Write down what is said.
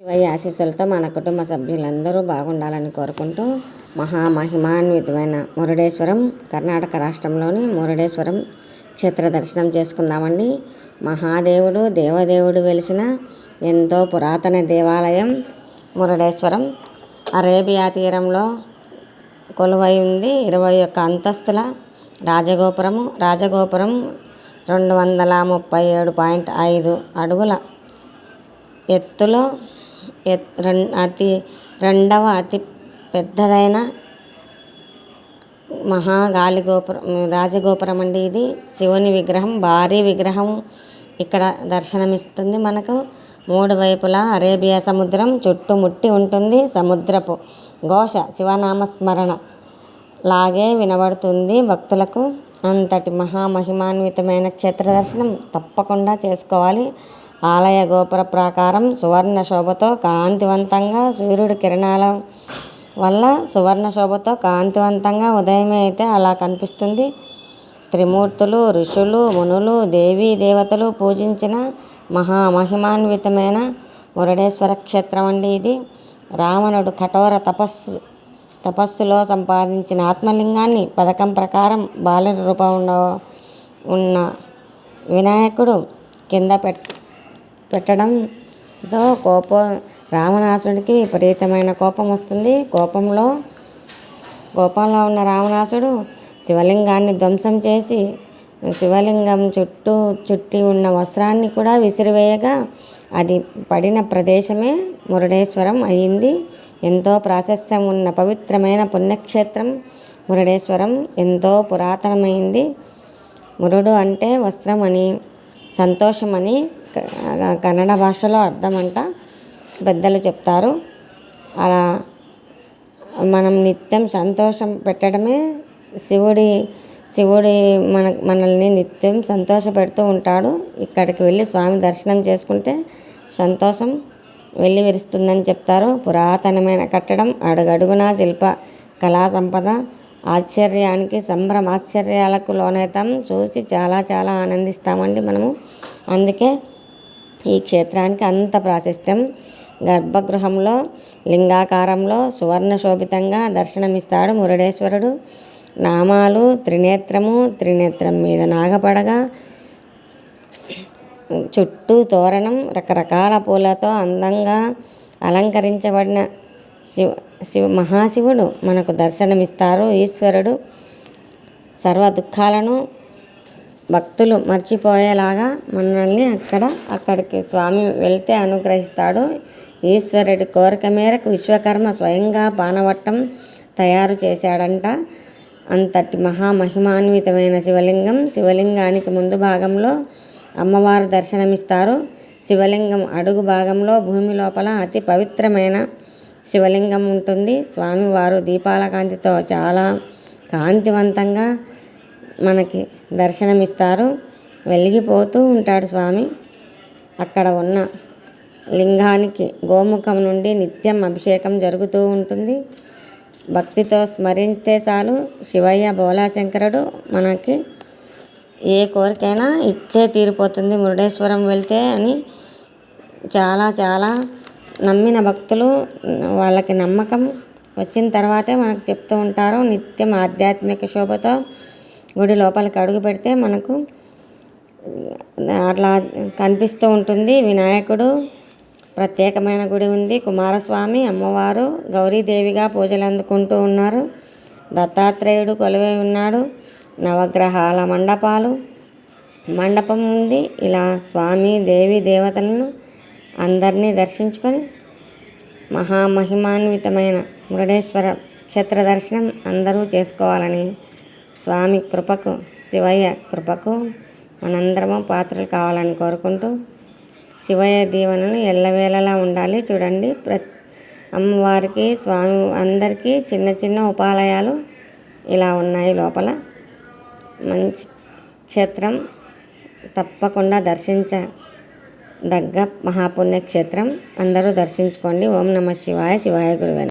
శివయ్య ఆశీస్సులతో మన కుటుంబ సభ్యులందరూ బాగుండాలని కోరుకుంటూ మహామహిమాన్వితమైన మురుడేశ్వరం కర్ణాటక రాష్ట్రంలోని మురుడేశ్వరం క్షేత్ర దర్శనం చేసుకుందామండి. మహాదేవుడు దేవదేవుడు వెలిసిన ఎంతో పురాతన దేవాలయం మురుడేశ్వరం. అరేబియా తీరంలో కొలువై ఉంది. ఇరవై ఒక్క అంతస్తుల రాజగోపురము. రాజగోపురం రెండు వందల ముప్పై ఏడు పాయింట్ ఐదు అడుగుల ఎత్తులో అతి రెండవ అతి పెద్దదైన మహా గోపురం రాజగోపురం అండి ఇది. శివుని విగ్రహం భారీ విగ్రహం ఇక్కడ దర్శనమిస్తుంది మనకు. మూడు వైపులా అరేబియా సముద్రం చుట్టుముట్టి ఉంటుంది. సముద్రపు ఘోష శివనామస్మరణ లాగే వినబడుతుంది భక్తులకు. అంతటి మహామహిమాన్వితమైన క్షేత్ర దర్శనం తప్పకుండా చేసుకోవాలి. ఆలయ గోపుర ప్రాకారం సువర్ణ శోభతో కాంతివంతంగా సూర్యుడి కిరణాల వల్ల సువర్ణ శోభతో కాంతివంతంగా ఉదయమే అయితే అలా కనిపిస్తుంది. త్రిమూర్తులు ఋషులు మునులు దేవీ దేవతలు పూజించిన మహామహిమాన్వితమైన మురుడేశ్వర క్షేత్రం అండి ఇది. రావణుడు కఠోర తపస్సు తపస్సులో సంపాదించిన ఆత్మలింగాన్ని పథకం ప్రకారం బాల రూపంలో ఉన్న వినాయకుడు కింద పెట్ పెట్టడంతో కోపం రావణాసుడికి విపరీతమైన కోపం వస్తుంది. కోపంలో కోపంలో ఉన్న రావణాసుడు శివలింగాన్ని ధ్వంసం చేసి శివలింగం చుట్టూ చుట్టి ఉన్న వస్త్రాన్ని కూడా విసిరివేయగా అది పడిన ప్రదేశమే మురుడేశ్వరం అయింది. ఎంతో ప్రాశస్త్యం ఉన్న పవిత్రమైన పుణ్యక్షేత్రం మురుడేశ్వరం ఎంతో పురాతనమైంది. మురుడు అంటే వస్త్రం అని కన్నడ భాషలో అర్థమంట. పెద్దలు చెప్తారు. అలా మనం నిత్యం సంతోషం పెట్టడమే శివుడి శివుడి మన మనల్ని నిత్యం సంతోష పెడుతూ ఉంటాడు. ఇక్కడికి వెళ్ళి స్వామి దర్శనం చేసుకుంటే సంతోషం వెళ్ళి విరుస్తుందని చెప్తారు. పురాతనమైన కట్టడం అడుగడుగునా శిల్ప కళా సంపద ఆశ్చర్యానికి సంభ్రమ ఆశ్చర్యాలకు లోనైతాం. చూసి చాలా చాలా ఆనందిస్తామండి మనము. అందుకే ఈ క్షేత్రానికి అంత ప్రాశస్త్యం. గర్భగృహంలో లింగాకారంలో సువర్ణ శోభితంగా దర్శనమిస్తాడు మురుడేశ్వరుడు. నామాలు త్రినేత్రము త్రినేత్రం మీద నాగపడగా. చుట్టూ తోరణం రకరకాల పూలతో అందంగా అలంకరించబడిన శివ శివ మహాశివుడు మనకు దర్శనమిస్తారు ఈశ్వరుడు. సర్వ దుఃఖాలను భక్తులు మర్చిపోయేలాగా మనల్ని అక్కడ అక్కడికి స్వామి వెళ్తే అనుగ్రహిస్తాడు. ఈశ్వరుడి కోరిక మేరకు విశ్వకర్మ స్వయంగా పానవట్టం తయారు చేశాడంట. అంతటి మహామహిమాన్వితమైన శివలింగం శివలింగానికి ముందు భాగంలో అమ్మవారు దర్శనమిస్తారు. శివలింగం అడుగు భాగంలో భూమి లోపల అతి పవిత్రమైన శివలింగం ఉంటుంది. స్వామివారు దీపాల కాంతితో చాలా కాంతివంతంగా మనకి దర్శనమిస్తారు. వెలిగిపోతూ ఉంటాడు స్వామి. అక్కడ ఉన్న లింగానికి గోముఖం నుండి నిత్యం అభిషేకం జరుగుతూ ఉంటుంది. భక్తితో స్మరిస్తే చాలు శివయ్య బోలాశంకరుడు మనకి ఏ కోరికైనా ఇచ్చే తీరిపోతుంది. మురుడేశ్వరం వెళ్తే అని చాలా చాలా నమ్మిన భక్తులు వాళ్ళకి నమ్మకం వచ్చిన తర్వాతే మనకు చెప్తూ ఉంటారు. నిత్యం ఆధ్యాత్మిక శోభతో గుడి లోపలికి అడుగు పెడితే మనకు అట్లా కనిపిస్తూ ఉంటుంది. వినాయకుడు ప్రత్యేకమైన గుడి ఉంది. కుమారస్వామి అమ్మవారు గౌరీదేవిగా పూజలు అందుకుంటూ ఉన్నారు. దత్తాత్రేయుడు కొలువై ఉన్నాడు. నవగ్రహాల మండపాలు మండపం ఉంది. ఇలా స్వామి దేవి దేవతలను అందరినీ దర్శించుకొని మహామహిమాన్వితమైన మురుడేశ్వర క్షేత్ర దర్శనం అందరూ చేసుకోవాలని స్వామి కృపకు శివయ్య కృపకు మనందరము పాత్రలు కావాలని కోరుకుంటూ శివయ్య దీవెనలు ఎల్లవేళలా ఉండాలి. చూడండి ప్ర అమ్మవారికి స్వామి అందరికీ చిన్న చిన్న ఉపాలయాలు ఇలా ఉన్నాయి లోపల. మంచి క్షేత్రం తప్పకుండా దర్శించ దగ్గ మహాపుణ్యక్షేత్రం అందరూ దర్శించుకోండి. ఓం నమ శివాయ శివాయ గురువే